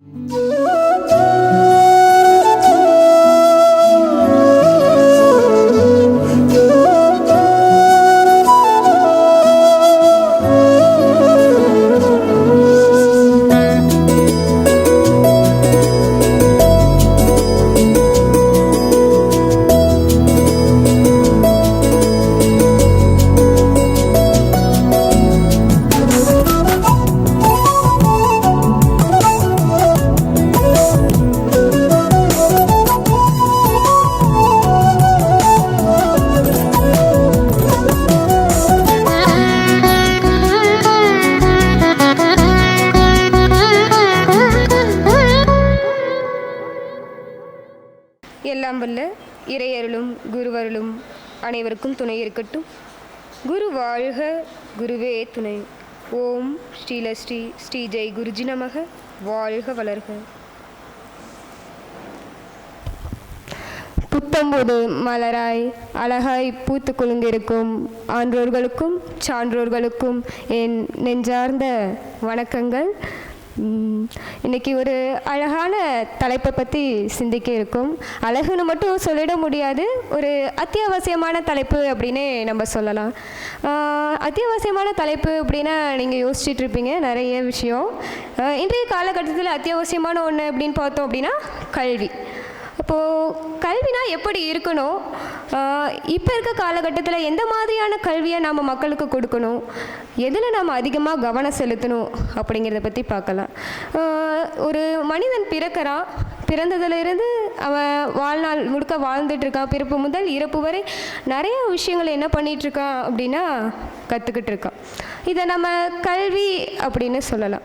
எல்லாம் அனைவருக்கும் துணை இருக்கட்டும். குரு வாழ்க குருவே துணை. ஓம் ஸ்ரீலஸ்ரீ ஸ்ரீ ஜெய் குருஜி நமக. வாழ்க வளர்க. புத்தம்போது மலராய் அழகாய் பூத்து குலுங்கிருக்கும் ஆன்றோர்களுக்கும் சான்றோர்களுக்கும் என் நெஞ்சார்ந்த வணக்கங்கள். இன்றைக்கி இன்னைக்கு ஒரு அழகான தலைப்பை பற்றி சிந்திக்க இருக்கும். அழகுன்னு மட்டும் சொல்லிட முடியாது. ஒரு அத்தியாவசியமான தலைப்பு அப்படின்னே நம்ம சொல்லலாம். அத்தியாவசியமான தலைப்பு அப்படின்னா நீங்கள் யோசிச்சுட்டு இருப்பீங்க நிறைய விஷயம். இன்றைய காலகட்டத்தில் அத்தியாவசியமான ஒன்று அப்படின்னு பார்த்தோம் அப்படின்னா கல்வி. அப்போது கல்வினா எப்படி இருக்கணும்? இப்போ இருக்க காலகட்டத்தில் எந்த மாதிரியான கல்வியை நாம் மக்களுக்கு கொடுக்கணும்? எதில் நாம் அதிகமாக கவனம் செலுத்தணும்? அப்படிங்கிறத பற்றி பார்க்கலாம். ஒரு மனிதன் பிறக்கிறான். பிறந்ததுலேருந்து அவன் வாழ்நாள் முழுக்க வாழ்ந்துட்டுருக்கான் பிறப்பு முதல் இறப்பு வரை நிறைய விஷயங்களை என்ன பண்ணிகிட்ருக்கான் அப்படின்னா கற்றுக்கிட்டு இருக்கான் இதை நம்ம கல்வி அப்படின்னு சொல்லலாம்.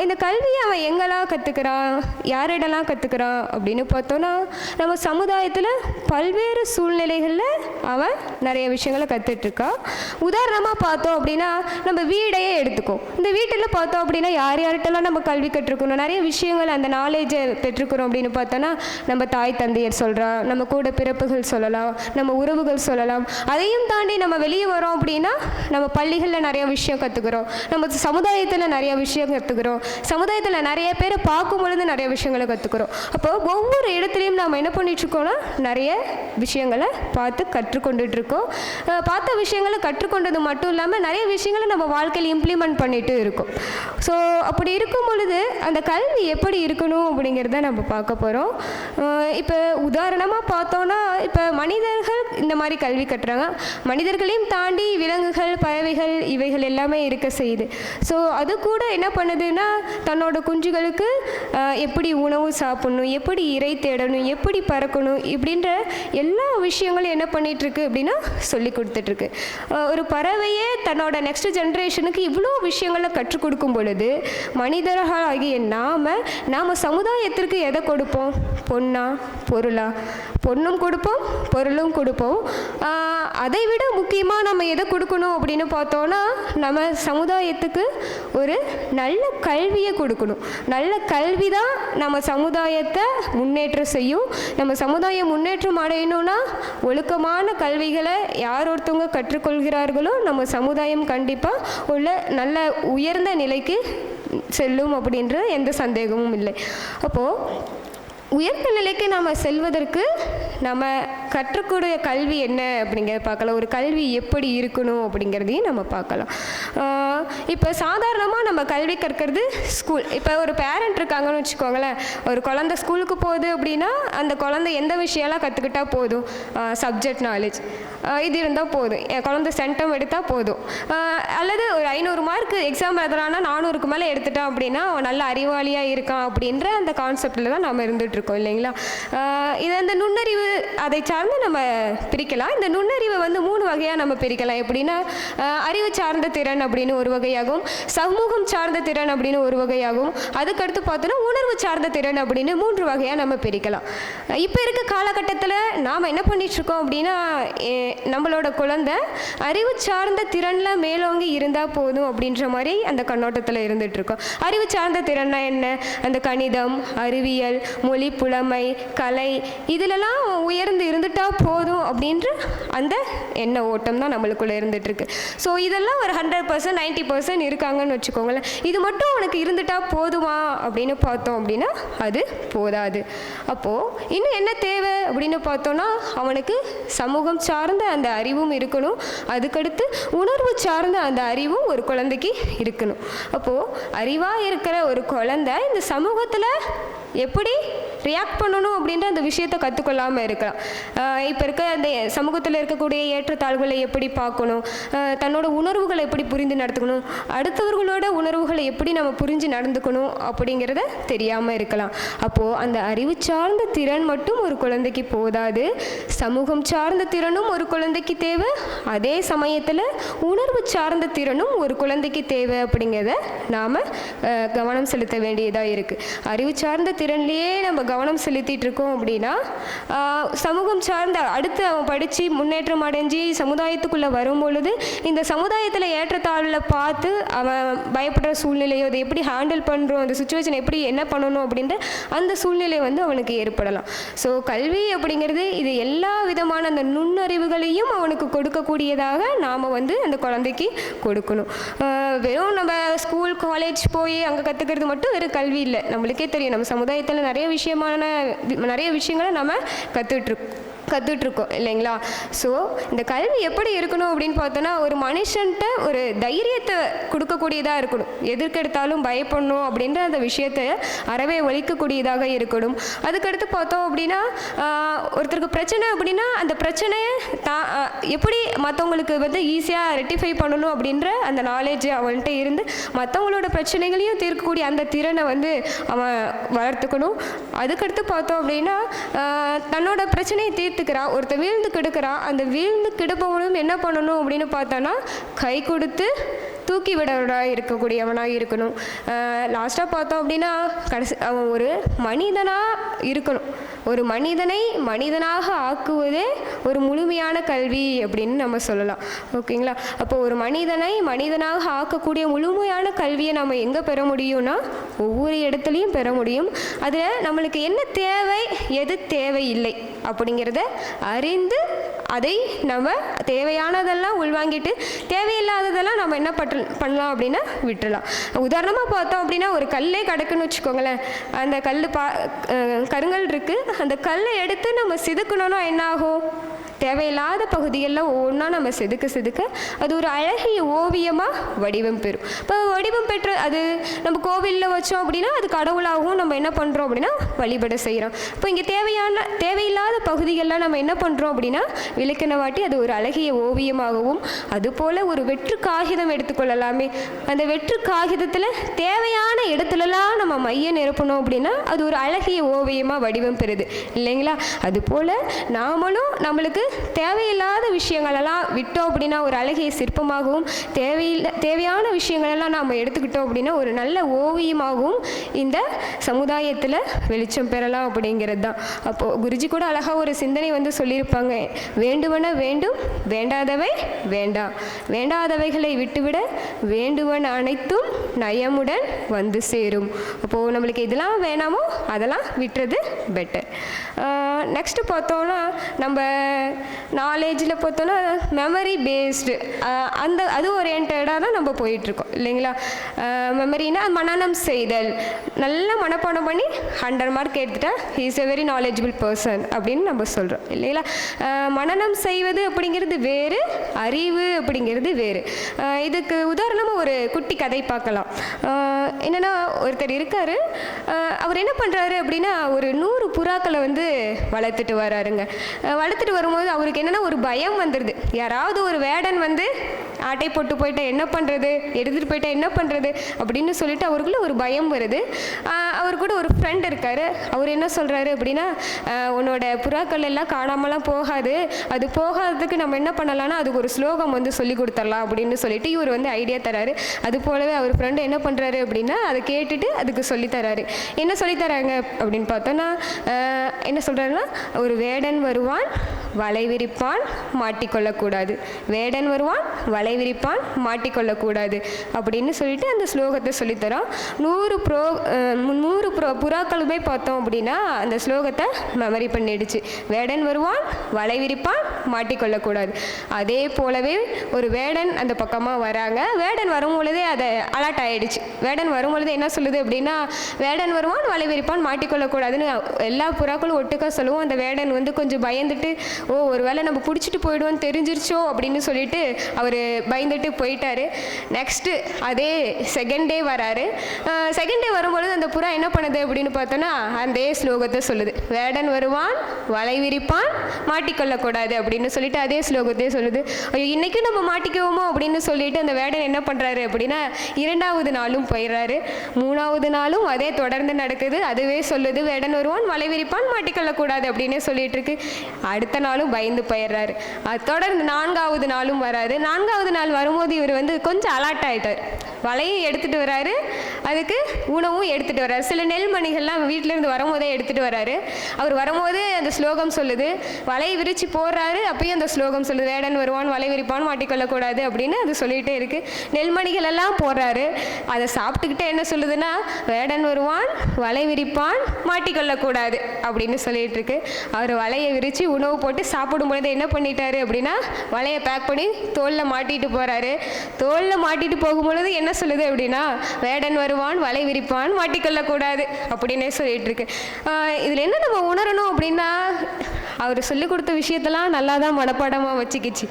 இந்த கல்வியை அவன் எங்கெல்லாம் கற்றுக்கிறான் யாரிடலாம் கற்றுக்கிறான் அப்படின்னு பார்த்தோன்னா நம்ம சமுதாயத்தில் பல்வேறு சூழ்நிலைகளில் அவன் நிறைய விஷயங்களை கற்றுட்ருக்கான் உதாரணமாக பார்த்தோம் அப்படின்னா நம்ம வீடையே எடுத்துக்கோ இந்த வீட்டில் பார்த்தோம் அப்படின்னா யார் யார்கிட்டலாம் நம்ம கல்வி கற்றுக்கணும்? நிறைய விஷயங்கள் அந்த நாலேஜை பெற்றுக்கிறோம் அப்படின்னு பார்த்தோன்னா நம்ம தாய் தந்தையர் சொல்கிறான் நம்ம கூட பிறப்புகள் சொல்லலாம் நம்ம உறவுகள் சொல்லலாம். அதையும் தாண்டி நம்ம வெளியே வரோம் அப்படின்னா நம்ம பள்ளிகளில் நிறைய விஷயம் கற்றுக்குறோம் நம்ம சமுதாயத்தில் நிறைய விஷயம் கற்றுக்குறோம் சமுதாயத்தில் நிறைய பேரை பார்க்கும் பொழுது நிறைய விஷயங்களை கற்றுக்குறோம் அப்போ ஒவ்வொரு இடத்துலையும் நாம் என்ன பண்ணிட்டுருக்கோம்னா நிறைய விஷயங்களை பார்த்து கற்றுக்கொண்டுட்டு இருக்கோம் பார்த்த விஷயங்களை கற்றுக்கொண்டது மட்டும் இல்லாமல் நிறைய விஷயங்களை நம்ம வாழ்க்கையில் இம்ப்ளிமெண்ட் பண்ணிட்டு இருக்கோம். ஸோ அப்படி இருக்கும் பொழுது அந்த கல்வி எப்படி இருக்கணும் அப்படிங்கிறத நம்ம பார்க்க போகிறோம் இப்போ உதாரணமாக பார்த்தோன்னா இப்போ மனிதர்கள் இந்த மாதிரி கல்வி கட்டுறாங்க மனிதர்களையும் தாண்டி விலங்குகள் பறவைகள் இவைகள் எல்லாமே இருக்க செய்யுது. ஸோ அது கூட என்ன பண்ணுதுன்னா தன்னோட குஞ்சுகளுக்கு எப்படி உணவு சாப்பிடணும் எப்படி இறை தேடணும் எப்படி பறக்கணும் இப்படின்ற எல்லா விஷயங்களும் என்ன பண்ணிகிட்ருக்கு அப்படின்னா சொல்லி கொடுத்துட்ருக்கு ஒரு பறவையே தன்னோட நெக்ஸ்ட் ஜென்ரேஷனுக்கு இவ்வளோ விஷயங்களை கற்றுக் கொடுக்கும் பொழுது மனிதர்களாகிய நாம நாம சமுதாயத்திற்கு எதை கொடுப்போம்? பொண்ணா? பொருளா? பொண்ணும் கொடுப்போம் பொருளும் கொடுப்போம். அதை விட முக்கியமாக நம்ம எதை கொடுக்கணும் அப்படின்னு பார்த்தோன்னா நம்ம சமுதாயத்துக்கு ஒரு நல்ல கல்வியை கொடுக்கணும். நல்ல கல்வி தான் நம்ம சமுதாயத்தை முன்னேற்றம் செய்யும். நம்ம சமுதாயம் முன்னேற்றம் அடையணும்னா ஒழுக்கமான கல்விகளை யார் ஒருத்தவங்க கற்றுக்கொள்கிறார்களோ நம்ம சமுதாயம் கண்டிப்பாக உள்ள நல்ல உயர்ந்த நிலைக்கு செல்லும் அப்படின்ற எந்த சந்தேகமும் இல்லை. அப்போது உயர்ந்த நிலைக்கு நாம் செல்வதற்கு நம்ம கற்றக்கூடிய கல்வி என்ன அப்படிங்கிறத பார்க்கலாம். ஒரு கல்வி எப்படி இருக்கணும் அப்படிங்கிறதையும் நம்ம பார்க்கலாம். இப்போ சாதாரணமாக நம்ம கல்வி கற்கிறது ஸ்கூல் இப்போ ஒரு பேரண்ட் இருக்காங்கன்னு வச்சுக்கோங்களேன். ஒரு குழந்தை ஸ்கூலுக்கு போகுது அப்படின்னா அந்த குழந்தை எந்த விஷயம்லாம் கற்றுக்கிட்டா போதும்? சப்ஜெக்ட் நாலேஜ் இது இருந்தால் போதும். என் குழந்தை சென்டம் எடுத்தால் போதும். அல்லது ஒரு ஐநூறு மார்க் எக்ஸாம் எழுதுறான்னா நானூறுக்கு மேலே எடுத்துட்டான் அப்படின்னா அவன் நல்ல அறிவாளியாக இருக்கான் அப்படின்ற அந்த கான்செப்டில் தான் நம்ம இருந்துகிட்ருக்கோம் இல்லைங்களா? இது அந்த நுண்ணறிவு அதை சார்ந்து நம்ம பிரிக்கலாம். இந்த நுண்ணறிவை வந்து மூணு வகையாக நம்ம பிரிக்கலாம். எப்படின்னா அறிவு சார்ந்த திறன் அப்படின்னு ஒரு வகையாகும் சமூகம் சார்ந்த திறன் அப்படின்னு ஒரு வகையாகும் அதுக்கடுத்து பார்த்தோன்னா உணர்வு சார்ந்த திறன் அப்படின்னு மூன்று வகையாக நம்ம பிரிக்கலாம். இப்போ இருக்க காலகட்டத்தில் நாம் என்ன பண்ணிட்டு இருக்கோம் அப்படின்னா நம்மளோட குழந்தை அறிவு சார்ந்த திறனில் மேலோங்கி இருந்தால் போதும் அப்படின்ற மாதிரி அந்த கண்ணோட்டத்தில் இருந்துகிட்ருக்கோம் அறிவு சார்ந்த திறன்னா என்ன? அந்த கணிதம் அறிவியல் மொழி புலமை கலை இதிலெல்லாம் உயர்ந்து இருந்துட்டா போதும் அப்படின்ற அந்த எண்ண ஓட்டம் தான் நம்மளுக்குள்ள இருந்துகிட்ருக்கு ஸோ இதெல்லாம் ஒரு ஹண்ட்ரட் பர்சன்ட் நைன்டி பர்சன்ட் இருக்காங்கன்னு வச்சுக்கோங்களேன். இது மட்டும் உனக்கு இருந்துட்டா போதுமா அப்படின்னு பார்த்தோம் அப்படின்னா அது போதாது. அப்போது இன்னும் என்ன தேவை அப்படின்னு பார்த்தோன்னா அவனுக்கு சமூகம் சார்ந்த அந்த அறிவும் இருக்கணும். அதுக்கடுத்து உணர்வு சார்ந்த அந்த அறிவும் ஒரு குழந்தைக்கு இருக்கணும். அப்போது அறிவாக இருக்கிற ஒரு குழந்தை இந்த சமூகத்தில் எப்படி ரியாக்ட் பண்ணணும் அப்படின்ற அந்த விஷயத்தை கற்றுக்கொள்ளாமல் இருக்கலாம். இப்போ இருக்க அந்த சமூகத்தில் இருக்கக்கூடிய ஏற்றத்தாழ்வுகளை எப்படி பார்க்கணும்? தன்னோட உணர்வுகளை எப்படி புரிந்து நடத்துக்கணும்? அடுத்தவர்களோட உணர்வுகளை எப்படி நம்ம புரிஞ்சு நடந்துக்கணும் அப்படிங்கிறத தெரியாமல் இருக்கலாம். அப்போது அந்த அறிவு சார்ந்த திறன் மட்டும் ஒரு குழந்தைக்கு போதாது. சமூகம் சார்ந்த திறனும் ஒரு குழந்தைக்கு தேவை. அதே சமயத்தில் உணர்வு சார்ந்த திறனும் ஒரு குழந்தைக்கு தேவை அப்படிங்கிறத நாம் கவனம் செலுத்த வேண்டியதாக இருக்குது அறிவு சார்ந்த திறன்லேயே நம்ம கவனம் செலுத்திட்டு இருக்கோம் அப்படின்னா சமூகம் சார்ந்த அடுத்து அவன் படித்து முன்னேற்றம் அடைஞ்சு சமுதாயத்துக்குள்ளே வரும் பொழுது இந்த சமுதாயத்தில் ஏற்றத்தாழ்வில் பார்த்து அவன் பயப்படுற சூழ்நிலையோ அதை எப்படி ஹேண்டில் பண்ணுறோம் அந்த சுச்சுவேஷன் எப்படி என்ன பண்ணணும் அப்படின்ற அந்த சூழ்நிலை வந்து அவனுக்கு ஏற்படலாம். ஸோ கல்வி அப்படிங்கிறது இது எல்லா விதமான அந்த நுண்ணறிவுகளையும் அவனுக்கு கொடுக்கக்கூடியதாக நாம் வந்து அந்த குழந்தைக்கு கொடுக்கணும். வெறும் நம்ம ஸ்கூல் காலேஜ் போய் அங்கே கற்றுக்கிறது மட்டும் வெறும் கல்வி இல்லை. நம்மளுக்கே தெரியும். நம்ம சமுதாயத்தில் நிறைய விஷயமான வி- நிறைய விஷயங்களை நம்ம கற்றுட்ருக்கோம் கற்றுட்ருக்கோம் இல்லைங்களா? ஸோ இந்த கல்வி எப்படி இருக்கணும் அப்படின்னு பார்த்தோன்னா ஒரு மனுஷன்ட்ட ஒரு தைரியத்தை கொடுக்கக்கூடியதாக இருக்கணும். எதற்கெடுத்தாலும் பயப்படணும் அப்படின்ற அந்த விஷயத்தை அறவே ஒழிக்கக்கூடியதாக இருக்கணும். அதுக்கடுத்து பார்த்தோம் அப்படின்னா ஒருத்தருக்கு பிரச்சனை அப்படின்னா அந்த பிரச்சனையை தா எப்படி மற்றவங்களுக்கு வந்து ஈஸியாக ரெட்டிஃபை பண்ணணும் அப்படின்ற அந்த நாலேஜ் அவன்கிட்ட இருந்து மற்றவங்களோட பிரச்சனைகளையும் தீர்க்கக்கூடிய அந்த திறனை வந்து அவன் வளர்த்துக்கணும். அதுக்கடுத்து பார்த்தோம் அப்படின்னா தன்னோட பிரச்சனையை தீர்த்துக்கிறான் ஒருத்தர் வீழ்ந்து கிடக்கிறான் அந்த வீழ்ந்து கிடப்பவனும் என்ன பண்ணணும் அப்படின்னு பார்த்தோன்னா கை கொடுத்து தூக்கி விடவனாக இருக்கக்கூடியவனாக இருக்கணும். லாஸ்ட்டாக பார்த்தோம் அப்படின்னா கடைசி அவன் ஒரு மனிதனாக இருக்கணும். ஒரு மனிதனை மனிதனாக ஆக்குவதே ஒரு முழுமையான கல்வி அப்படின்னு நம்ம சொல்லலாம். ஓகேங்களா? அப்போ ஒரு மனிதனை மனிதனாக ஆக்கக்கூடிய முழுமையான கல்வியை நம்ம எங்கே பெற முடியும்னா ஒவ்வொரு இடத்துலையும் பெற முடியும். அதில் நம்மளுக்கு என்ன தேவை எது தேவையில்லை. அப்படிங்கிறத அறிந்து அதை நம்ம தேவையானதெல்லாம் உள்வாங்கிட்டு தேவையில்லாததெல்லாம் நம்ம என்ன பட்டு பண்ணலாம் அப்படின்னா விட்டுறலாம். உதாரணமாக பார்த்தோம் அப்படின்னா ஒரு கல்லே கிடக்குன்னு வச்சுக்கோங்களேன். அந்த கல் பா கருங்கல் இருக்குது அந்த கல்லை எடுத்து நம்ம சிதுக்கணும்னா என்ன ஆகும்? தேவையில்லாத பகுதியெல்லாம் ஒவ்வொன்றா நம்ம செதுக்க செதுக்க அது ஒரு அழகிய ஓவியமாக வடிவம் பெறும். இப்போ வடிவம் பெற்ற அது நம்ம கோவிலில் வச்சோம் அப்படின்னா அது கடவுளாகவும் நம்ம என்ன பண்ணுறோம் அப்படின்னா வழிபட செய்கிறோம் இப்போ இங்கே தேவையான தேவையில்லாத பகுதிகள்லாம் நம்ம என்ன பண்ணுறோம் அப்படின்னா விளக்கின வாட்டி அது ஒரு அழகிய ஓவியமாகவும் அதுபோல் ஒரு வெற்று காகிதம் எடுத்துக்கொள்ளலாமே அந்த வெற்று காகிதத்தில் தேவையான இடத்துலலாம் நம்ம மைய நிரப்பணும் அப்படின்னா அது ஒரு அழகிய ஓவியமாக வடிவம் பெறுது. இல்லைங்களா? அதுபோல் நாமளும் நம்மளுக்கு தேவையில்லாத விஷயங்களெல்லாம் விட்டோம் அப்படின்னா ஒரு அழகிய சிற்பமாகவும் தேவையில்லை தேவையான விஷயங்களெல்லாம் நாம் எடுத்துக்கிட்டோம் அப்படின்னா ஒரு நல்ல ஓவியமாகவும் இந்த சமுதாயத்தில் வெளிச்சம் பெறலாம் அப்படிங்கிறது தான் அப்போது குருஜி கூட அழகாக ஒரு சிந்தனை வந்து சொல்லியிருப்பாங்க. வேண்டுவன வேண்டும் வேண்டாதவை வேண்டாம் வேண்டாதவைகளை விட்டுவிட வேண்டுவன அனைத்தும் நயமுடன் வந்து சேரும். அப்போது நம்மளுக்கு இதெல்லாம் வேணாமோ அதெல்லாம் விட்டுறது பெட்டர் நெக்ஸ்ட்டு பார்த்தோன்னா நம்ம நாலேஜில் பார்த்தோன்னா மெமரி பேஸ்டு அந்த அது ஓரியன்டாக தான் நம்ம போயிட்டுருக்கோம் இல்லைங்களா? மெமரினா மனநம் செய்தல். நல்லா மனப்பாடம் பண்ணி ஹண்ட்ரட் மார்க் எடுத்துட்டா is a very knowledgeable person அப்படின்னு நம்ம சொல்கிறோம் இல்லைங்களா? மனநம் செய்வது அப்படிங்கிறது வேறு அறிவு அப்படிங்கிறது வேறு. இதுக்கு உதாரணமாக ஒரு குட்டி கதை பார்க்கலாம். என்னென்னா ஒருத்தர் இருக்கார். அவர் என்ன பண்ணுறாரு அப்படின்னா ஒரு நூறு புறாக்களை வந்து வளர்த்துட்டு வராருங்க. வளர்த்துட்டு வரும்போது அவருக்கு என்னென்னா ஒரு பயம் வந்துடுது யாராவது ஒரு வேடன் வந்து ஆட்டை போட்டு போயிட்டா என்ன பண்ணுறது எடுத்துகிட்டு போயிட்டா என்ன பண்ணுறது அப்படின்னு சொல்லிட்டு அவருக்குள்ள ஒரு பயம் வருது. அவர் கூட ஒரு ஃப்ரெண்ட் இருக்காரு. அவர் என்ன சொல்கிறாரு அப்படின்னா உன்னோட புறாக்கள் எல்லாம் காணாமலாம் போகாது. அது போகாததுக்கு நம்ம என்ன பண்ணலாம்னா அதுக்கு ஒரு ஸ்லோகம் வந்து சொல்லி கொடுத்துடலாம் அப்படின்னு சொல்லிட்டு இவர் வந்து ஐடியா தராரு. அது போலவே அவர் ஃப்ரெண்டு என்ன பண்ணுறாரு அப்படின்னா அதை கேட்டுட்டு அதுக்கு சொல்லி தராரு. என்ன சொல்லி தராங்க அப்படின்னு பார்த்தோன்னா என்ன சொல்கிறாருன்னா ஒரு வேடன் வருவான் வலை விரிப்பான் மாட்டிக்கொள்ளக்கூடாது. வேடன் வருவான் வலை விரிப்பான் மாட்டிக்கொள்ளக்கூடாது. அப்படின்னு சொல்லிட்டு அந்த ஸ்லோகத்தை சொல்லித்தரோம். நூறு ப்ரோ நூறு ப்ரோ புறாக்களுமே பார்த்தோம் அப்படின்னா அந்த ஸ்லோகத்தை மெமரி பண்ணிடுச்சு. வேடன் வருவான் வலை விரிப்பான் மாட்டிக்கொள்ளக்கூடாது. அதே போலவே ஒரு வேடன் அந்த பக்கமாக வராங்க. வேடன் வரும் பொழுதே அதை அலர்ட் ஆயிடுச்சு. வேடன் வரும் பொழுது என்ன சொல்லுது அப்படின்னா வேடன் வருவான் வலை விரிப்பான் மாட்டிக்கொள்ளக்கூடாதுன்னு எல்லா புறாக்களும் ஒட்டுக்கா சொல்லுவோம். அந்த வேடன் வந்து கொஞ்சம் பயந்துட்டு ஓ ஒரு வேளை நம்ம பிடிச்சிட்டு போயிடுவோம்னு தெரிஞ்சிருச்சோ அப்படின்னு சொல்லிட்டு அவர் பயந்துட்டு போயிட்டாரு. நெக்ஸ்ட்டு அதே செகண்ட் டே வராரு. செகண்ட் டே வரும்பொழுது அந்த புறா என்ன பண்ணுது அப்படின்னு பார்த்தோன்னா அதே ஸ்லோகத்தை சொல்லுது. வேடன் வருவான் வலை விரிப்பான் மாட்டிக்கொள்ளக்கூடாது அப்படின்னு சொல்லிட்டு அதே ஸ்லோகத்தையே சொல்லுது. ஐயோ இன்றைக்கும் நம்ம மாட்டிக்குவோமோ அப்படின்னு சொல்லிட்டு அந்த வேடன் என்ன பண்ணுறாரு அப்படின்னா இரண்டாவது நாளும் போயிடுறாரு. மூணாவது நாளும் அதே தொடர்ந்து நடக்குது. அதுவே சொல்லுது வேடன் வருவான் வலை விரிப்பான் மாட்டிக்கொள்ளக்கூடாது அப்படின்னு சொல்லிட்டு இருக்கு. அடுத்த நாளும் பயந்து போயிடுறாரு. அது தொடர்ந்து நான்காவது நாளும் வராது. நான்காவது நாள் வரும்போது இவர் வந்து கொஞ்சம் அலர்ட் ஆயிட்டார். வலையும் எடுத்துட்டு வராரு. அதுக்கு உணவும் எடுத்துட்டு வராரு. சில நெல்மணிகள்லாம் வீட்டிலேருந்து வரும்போதே எடுத்துட்டு வராரு. அவர் வரும்போது அந்த ஸ்லோகம் சொல்லுது வலை விரித்து போடுறாரு அப்பயும் அந்த ஸ்லோகம் சொல்லுது வேடன் வருவான் வலை விரிப்பான் மாட்டிக்கொள்ளக்கூடாது அப்படின்னு அது சொல்லிகிட்டே இருக்கு. நெல்மணிகள் எல்லாம் போடுறாரு. அதை சாப்பிட்டுக்கிட்டே என்ன சொல்லுதுன்னா வேடன் வருவான் வலை விரிப்பான் மாட்டிக்கொள்ளக்கூடாது அப்படின்னு சொல்லிட்டு இருக்கு. அவர் வலையை விரித்து உணவு போட்டு சாப்பிடும் பொழுது என்ன பண்ணிட்டாரு அப்படின்னா வலையை பேக் பண்ணி தோலில் மாட்டிட்டு போறாரு. தோலில் மாட்டிட்டு போகும்பொழுது என்ன என்ன சொல்லுது அப்படின்னா வேடன் வருவான் வலை விரிப்பான் மாட்டிக்கொள்ளக்கூடாது அப்படின்னே சொல்லிட்டு இருக்கு இதில் இதுல என்ன நம்ம உணரணும் அப்படின்னா அவர் சொல்லி கொடுத்த விஷயத்தெல்லாம் நல்லா தான் மனப்பாடமாக வச்சுக்கிச்சு.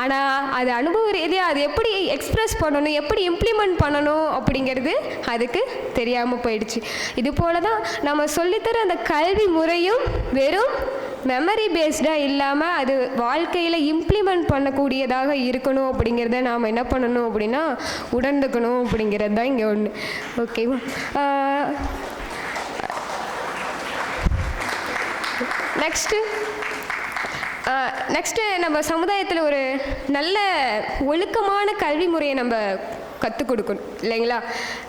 ஆனால் அது அனுபவ ரீதியாக அது எப்படி எக்ஸ்பிரஸ் பண்ணணும் எப்படி இம்ப்ளிமெண்ட் பண்ணணும் அப்படிங்கிறது அதுக்கு தெரியாமல் போயிடுச்சு. இது போல தான் நம்ம சொல்லித்தர அந்த கல்வி முறையும் வெறும் மெமரி பேஸ்டாக இல்லாமல் அது வாழ்க்கையில் இம்ப்ளிமெண்ட் பண்ணக்கூடியதாக இருக்கணும் அப்படிங்கிறத நாம் என்ன பண்ணணும் அப்படின்னா உணர்ந்துக்கணும் அப்படிங்கிறது தான் இங்கே ஒன்று ஓகேவா நெக்ஸ்ட்டு நெக்ஸ்ட்டு நம்ம சமுதாயத்தில் ஒரு நல்ல ஒழுக்கமான கல்வி முறையை நம்ம கற்றுக் கொடுக்கணும் இல்லைங்களா?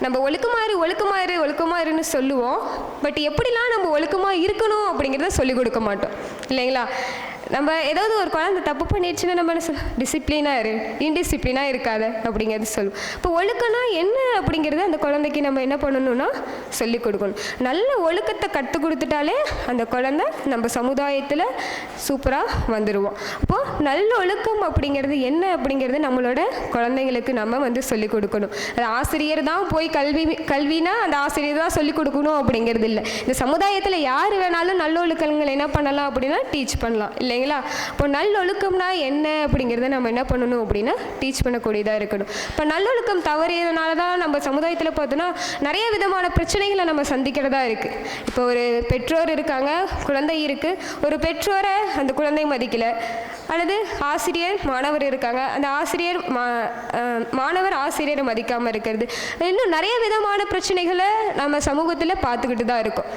நம்ம ஒழுக்கமாறு ஒழுக்கமாறு ஒழுக்கமாறுன்னு சொல்லுவோம். பட் எப்படிலாம் நம்ம ஒழுக்கமாக இருக்கணும் அப்படிங்கிறத சொல்லிக் கொடுக்க மாட்டோம் இல்லைங்களா? நம்ம ஏதாவது ஒரு குழந்தை தப்பு பண்ணிடுச்சுன்னா நம்ம என்ன டிசிப்ளினாக இரு. இன்டிசிப்ளினாக இருக்காத அப்படிங்கிறது சொல்லுவோம் இப்போ ஒழுக்கம்னா என்ன அப்படிங்கிறது அந்த குழந்தைக்கு நம்ம என்ன பண்ணணும்னா சொல்லிக் கொடுக்கணும். நல்ல ஒழுக்கத்தை கற்றுக் கொடுத்துட்டாலே அந்த குழந்தை நம்ம சமுதாயத்தில் சூப்பராக வந்துடுவோம் அப்போது நல்ல ஒழுக்கம் அப்படிங்கிறது என்ன அப்படிங்கிறது நம்மளோட குழந்தைங்களுக்கு நம்ம வந்து சொல்லிக் கொடுக்கணும். அது ஆசிரியர் தான் போய் கல்வி கல்வினா அந்த ஆசிரியர் தான் சொல்லிக் கொடுக்கணும் அப்படிங்கிறது இல்லை. இந்த சமுதாயத்தில் யார் வேணாலும் நல்ல ஒழுக்கங்கள் என்ன பண்ணலாம் அப்படின்னா டீச் பண்ணலாம். இல்லைங்களா? இப்போ நல்லொழுக்கம்னா என்ன அப்படிங்கிறத நம்ம என்ன பண்ணணும் அப்படின்னா டீச் பண்ணக்கூடியதாக இருக்கணும். இப்போ நல்லொழுக்கம் தவறியதுனால தான் நம்ம சமுதாயத்தில் பார்த்தோன்னா நிறைய விதமான பிரச்சனைகளை நம்ம சந்திக்கிறதா இருக்குது இப்போ ஒரு பெற்றோர் இருக்காங்க குழந்தை இருக்குது ஒரு பெற்றோரை அந்த குழந்தை மதிக்கலை. அல்லது ஆசிரியர் மாணவர் இருக்காங்க. அந்த ஆசிரியர் மா மாணவர் ஆசிரியரை மதிக்காமல் இருக்கிறது. இன்னும் நிறைய விதமான பிரச்சனைகளை நம்ம சமூகத்தில் பார்த்துக்கிட்டு தான் இருக்கோம்.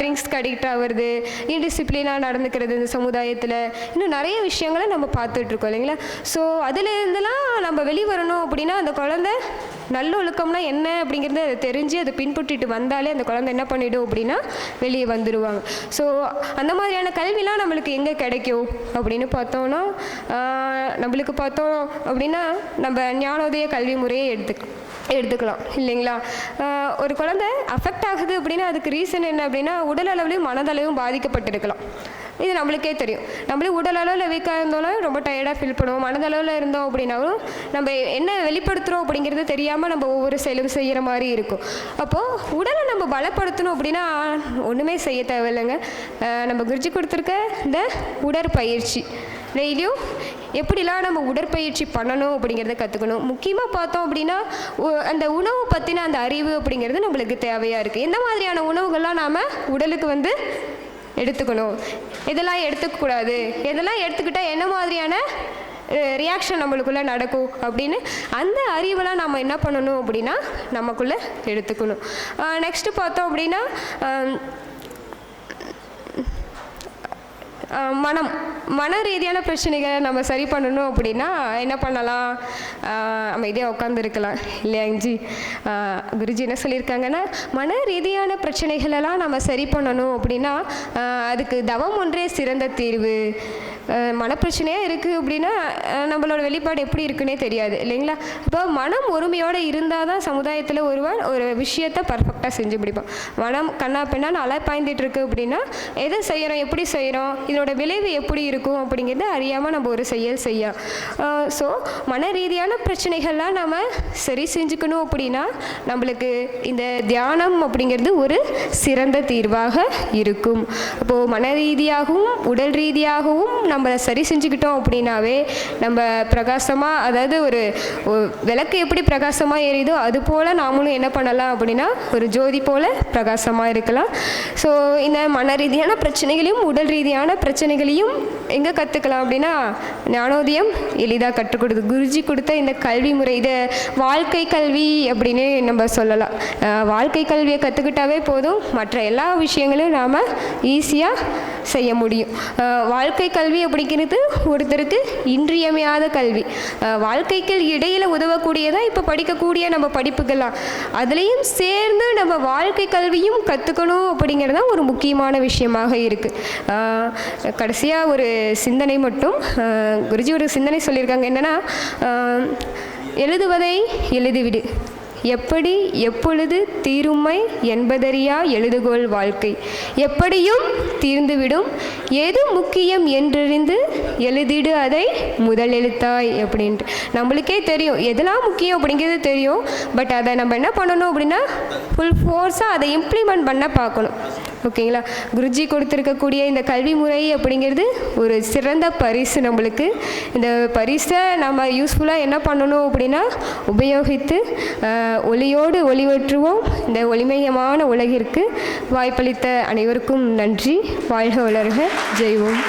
ட்ரிங்க்ஸ்க்கு அடிக்ட் ஆகுறது இன்டிசிப்ளினாக நடந்துக்கிறது இந்த சமுதாயத்தில். இன்னும் நிறைய விஷயங்களை நம்ம பார்த்துட்ருக்கோம் இல்லைங்களா? ஸோ அதுலேருந்துலாம் நம்ம வெளிவரணும் அப்படின்னா அந்த குழந்தை நல்லொழுக்கம்னா என்ன அப்படிங்கிறத அதை தெரிஞ்சு அதை பின்பற்றிட்டு வந்தாலே அந்த குழந்தை என்ன பண்ணிடும் அப்படின்னா வெளியே வந்துடுவாங்க ஸோ அந்த மாதிரியான கல்விலாம் நம்மளுக்கு எங்கே கிடைக்கும் அப்படின்னு பார்த்தோம்னா நம்மளுக்கு பார்த்தோம் அப்படின்னா நம்ம ஞானோதய கல்வி முறையை எடுத்துக்கலாம் எடுத்துக்கலாம் இல்லைங்களா? ஒரு குழந்தை அஃபெக்ட் ஆகுது அப்படின்னா அதுக்கு ரீசன் என்ன அப்படின்னா உடல் அளவுலையும் மனதளவும் பாதிக்கப்பட்டிருக்கலாம். இது நம்மளுக்கே தெரியும். நம்மளே உடல் அளவில் வீக்காக இருந்தாலும் ரொம்ப டயர்டாக ஃபீல் பண்ணுவோம். மனதளவில் இருந்தோம் அப்படின்னாலும் நம்ம என்ன வெளிப்படுத்துகிறோம் அப்படிங்கிறது தெரியாமல் நம்ம ஒவ்வொரு செயலும் செய்கிற மாதிரி இருக்கும். அப்போது உடலை நம்ம பலப்படுத்தணும் அப்படின்னா ஒன்றுமே செய்ய தேவையில்லைங்க. நம்ம குருஜி கொடுத்துருக்க இந்த உடற்பயிற்சி. டெய்லியும் எப்படிலாம் நம்ம உடற்பயிற்சி பண்ணணும் அப்படிங்கிறத கற்றுக்கணும் முக்கியமாக பார்த்தோம் அப்படின்னா உ- அந்த உணவு பற்றின அந்த அறிவு அப்படிங்கிறது நம்மளுக்கு தேவையாக இருக்குது எந்த மாதிரியான உணவுகள்லாம் நாம் உடலுக்கு வந்து எடுத்துக்கணும். இதெல்லாம் எடுத்துக்கக்கூடாது இதெல்லாம் எடுத்துக்கிட்டால் என்ன மாதிரியான ரியாக்ஷன் நம்மளுக்குள்ளே நடக்கும் அப்படின்னு அந்த அறிவெல்லாம் நம்ம என்ன பண்ணணும் அப்படின்னா நமக்குள்ளே எடுத்துக்கணும். நெக்ஸ்ட்டு பார்த்தோம் அப்படின்னா மனம் மன ரீதியான பிரச்சனைகளை நம்ம சரி பண்ணணும் அப்படின்னா என்ன பண்ணலாம்? அமைதியாக உட்காந்துருக்கலாம் இல்லையா இஞ்சி குருஜி என்ன சொல்லியிருக்காங்கன்னா மன ரீதியான பிரச்சனைகளெல்லாம் நம்ம சரி பண்ணணும் அப்படின்னா அதுக்கு தவம் ஒன்றே சிறந்த தீர்வு. மனப்பிரச்சனையாக இருக்குது அப்படின்னா நம்மளோட வெளிப்பாடு எப்படி இருக்குன்னே தெரியாது இல்லைங்களா? இப்போ மனம் ஒருமையோடு இருந்தால் தான் சமுதாயத்தில் ஒருவன் ஒரு விஷயத்தை பர்ஃபெக்டாக செஞ்சு பிடிப்பான் மனம் கண்ணா பின்னான்னு அலைப்பாய்ந்துட்டு இருக்கு அப்படின்னா எதை செய்கிறோம் எப்படி செய்கிறோம் இதனோட விளைவு எப்படி இருக்கும் அப்படிங்கிறத அறியாமல் நம்ம ஒரு செயல் செய்யலாம். ஸோ மன ரீதியான பிரச்சனைகள்லாம் நம்ம சரி செஞ்சுக்கணும் அப்படின்னா நம்மளுக்கு இந்த தியானம் அப்படிங்கிறது ஒரு சிறந்த தீர்வாக இருக்கும். அப்போது மன ரீதியாகவும் உடல் ரீதியாகவும் நம்ம சரி செஞ்சுக்கிட்டோம் அப்படின்னாவே நம்ம பிரகாசமாக அதாவது ஒரு விளக்கு எப்படி பிரகாசமாக எரியுதோ அது போல் நாமளும் என்ன பண்ணலாம் அப்படின்னா ஒரு ஜோதி போல் பிரகாசமாக இருக்கலாம். ஸோ இந்த மன ரீதியான பிரச்சனைகளையும் உடல் ரீதியான பிரச்சனைகளையும் எங்கே கற்றுக்கலாம் அப்படின்னா ஞானோதயம் எளிதாக கற்றுக் கொடுது குருஜி கொடுத்த இந்த கல்வி முறை இதை வாழ்க்கை கல்வி அப்படின்னு நம்ம சொல்லலாம். வாழ்க்கை கல்வியை கற்றுக்கிட்டாவே போதும். மற்ற எல்லா விஷயங்களையும் நாம் ஈஸியாக செய்ய முடியும். வாழ்க்கை கல்வி அப்படிங்கிறது ஒருத்தருக்கு இன்றியமையாத கல்வி. வாழ்க்கைக்கு இடையில் உதவக்கூடியதாக இப்போ படிக்கக்கூடிய நம்ம படிப்புகள்லாம். அதுலேயும் சேர்ந்து நம்ம வாழ்க்கை கல்வியும் கற்றுக்கணும் அப்படிங்கிறது தான் ஒரு முக்கியமான விஷயமாக இருக்குது கடைசியாக ஒரு சிந்தனை மட்டும். குருஜி ஒரு சிந்தனை சொல்லியிருக்காங்க. என்னென்னா எழுதுவதை எழுதிவிடு. எப்படி எப்பொழுது தீருமை என்பதறியா எழுதுகோள் வாழ்க்கை? எப்படியும் தீர்ந்துவிடும். எது முக்கியம் என்றறிந்து எழுதிடு அதை முதல் எழுத்தாய் அப்படின்ட்டு. நம்மளுக்கே தெரியும். எதெல்லாம் முக்கியம் அப்படிங்கிறது தெரியும். பட் அதை நம்ம என்ன பண்ணணும் அப்படின்னா ஃபுல் ஃபோர்ஸாக அதை இம்ப்ளிமெண்ட் பண்ண பார்க்கணும். ஓகேங்களா? குருஜி கொடுத்துருக்கக்கூடிய இந்த கல்வி முறை அப்படிங்கிறது ஒரு சிறந்த பரிசு நம்மளுக்கு. இந்த பரிசை நம்ம யூஸ்ஃபுல்லாக என்ன பண்ணணும் அப்படின்னா உபயோகித்து ஒளியோடு ஒளிவற்றுவோம். இந்த ஒளிமயமான உலகிற்கு வாய்ப்பளித்த அனைவருக்கும் நன்றி. வாழ்க வளர்க. ஜெய்வோம்.